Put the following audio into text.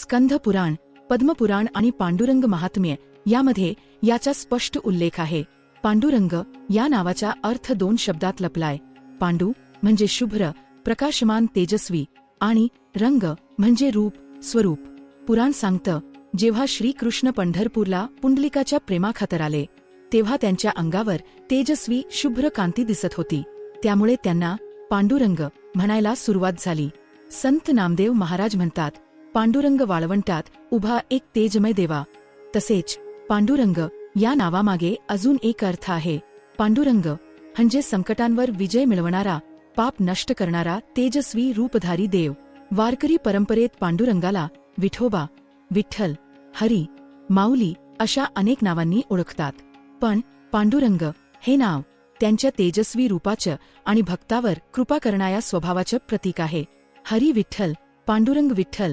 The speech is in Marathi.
स्कंध पुराण पद्मपुराण आणि पांडुरंग महात्म्य यामध्ये याचा स्पष्ट उल्लेख आहे. पांडुरंग या नावाचा अर्थ दोन शब्दात लपलाय. पांडू म्हणजे शुभ्र प्रकाशमान तेजस्वी आणि रंग म्हणजे रूप स्वरूप. पुराण सांगतं जेव्हा श्रीकृष्ण पंढरपूरला पुंडलिकाच्या प्रेमाखातर आले तेव्हा त्यांच्या अंगावर तेजस्वी शुभ्र कांती दिसत होती. त्यामुळे त्यांना पांडुरंग म्हणायला सुरुवात झाली. संत नामदेव महाराज म्हणतात पांडुरंग वाळवंटात उभा एक तेजमय देवा. तसेच पांडुरंग या नावामागे अजून एक अर्थ आहे. पांडुरंग म्हणजे संकटांवर विजय मिळवणारा पाप नष्ट करणारा तेजस्वी रूपधारी देव. वारकरी परंपरेत पांडुरंगाला विठोबा विठ्ठल हरी माऊली अशा अनेक नावांनी ओळखतात. पण पांडुरंग हे नाव त्यांच्या तेजस्वी रूपाचं आणि भक्तावर कृपा करणाऱ्या स्वभावाचं प्रतीक आहे. हरी विठ्ठल पांडुरंग विठ्ठल